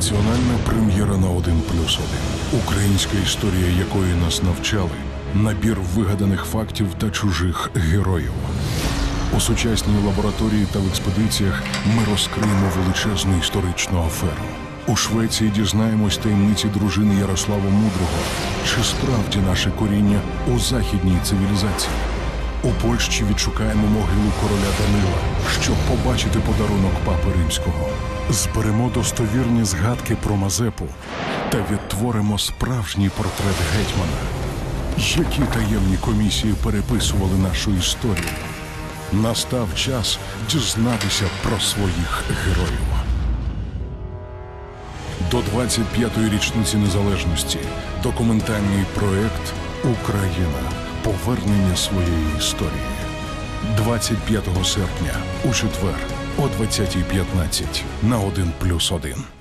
Національна прем'єра на 1 плюс 1. Українська історія якої нас навчали. Набір вигаданих фактів та чужих героїв. У сучасній лабораторії та в експедиціях ми розкриємо величезну історичну аферу. У Швеції дізнаємось таємниці дружини Ярослава Мудрого. Чи справді наше коріння у західній цивілізації? У Польщі відшукаємо могилу короля Данила, щоб побачити подарунок папи римського. Зберемо достовірні згадки про Мазепу та відтворимо справжній портрет гетьмана. Які таємні комісії переписували нашу історію? Настав час дізнатися про своїх героїв. До 25-ї річниці незалежності документальний проект Україна. Повернення своєї історії. 25 серпня у четвер о 20.15 на 1+,1.